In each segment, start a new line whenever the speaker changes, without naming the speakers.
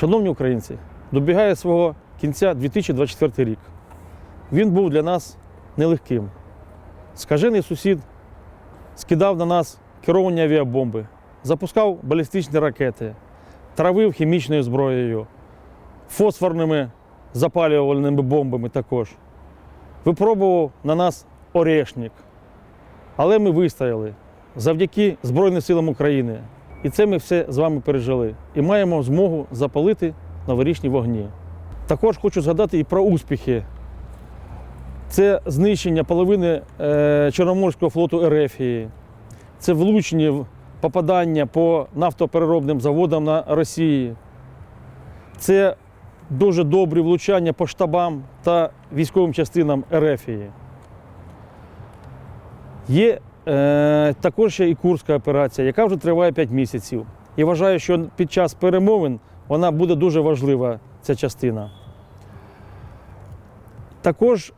Шановні українці, добігає свого кінця 2024 рік. Він був для нас нелегким. Скажений сусід скидав на нас керовані авіабомби, запускав балістичні ракети, травив хімічною зброєю, фосфорними запалювальними бомбами також. Випробував на нас орешник. Але ми вистояли завдяки Збройним силам України. І це ми все з вами пережили. І маємо змогу запалити новорічні вогні. Також хочу згадати і про успіхи. Це знищення половини е, Чорноморського флоту Ерефії, це влучні попадання по нафтопереробним заводам на Росії. Це дуже добрі влучання по штабам та військовим частинам Ерефії. Є також ще і Курська операція, яка вже триває 5 місяців. І вважаю, що під час перемовин вона буде дуже важлива, ця частина. Також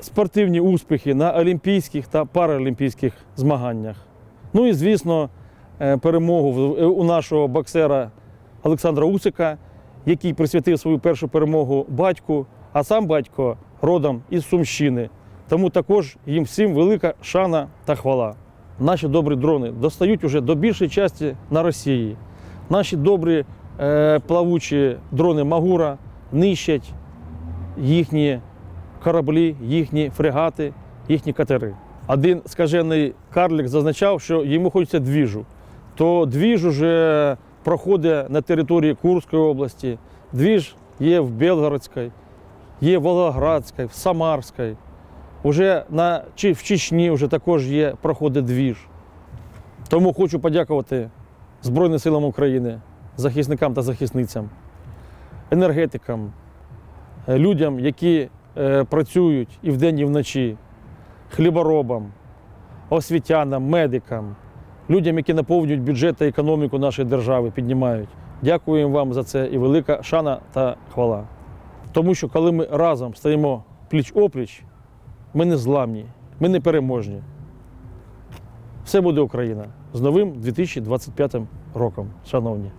спортивні успіхи на олімпійських та паралімпійських змаганнях. Ну і, звісно, е, перемогу у нашого боксера Олександра Усика, який присвятив свою першу перемогу батьку, а сам батько родом із Сумщини. Тому також їм всім велика шана та хвала. Наші добрі дрони достають уже до більшої частини на Росії. Наші добрі е, плавучі дрони Магура нищать їхні кораблі, їхні фрегати, їхні катери. Один скажений карлик зазначав, що йому хочеться двіжу. То двіж уже проходить на території Курської області, двіж є в Белгородській, є в Волгоградській, в Самарській. Уже на, в Чечні вже також є, проходить двіж. Тому хочу подякувати Збройним силам України, захисникам та захисницям, енергетикам, е, людям, які е, працюють і вдень, і вночі, хліборобам, освітянам, медикам, людям, які наповнюють бюджет та економіку нашої держави, піднімають. Дякуємо вам за це і велика шана та хвала. Тому що коли ми разом стоїмо пліч-опліч, ми не зламні, ми не переможні. Все буде Україна з новим 2025 роком, шановні.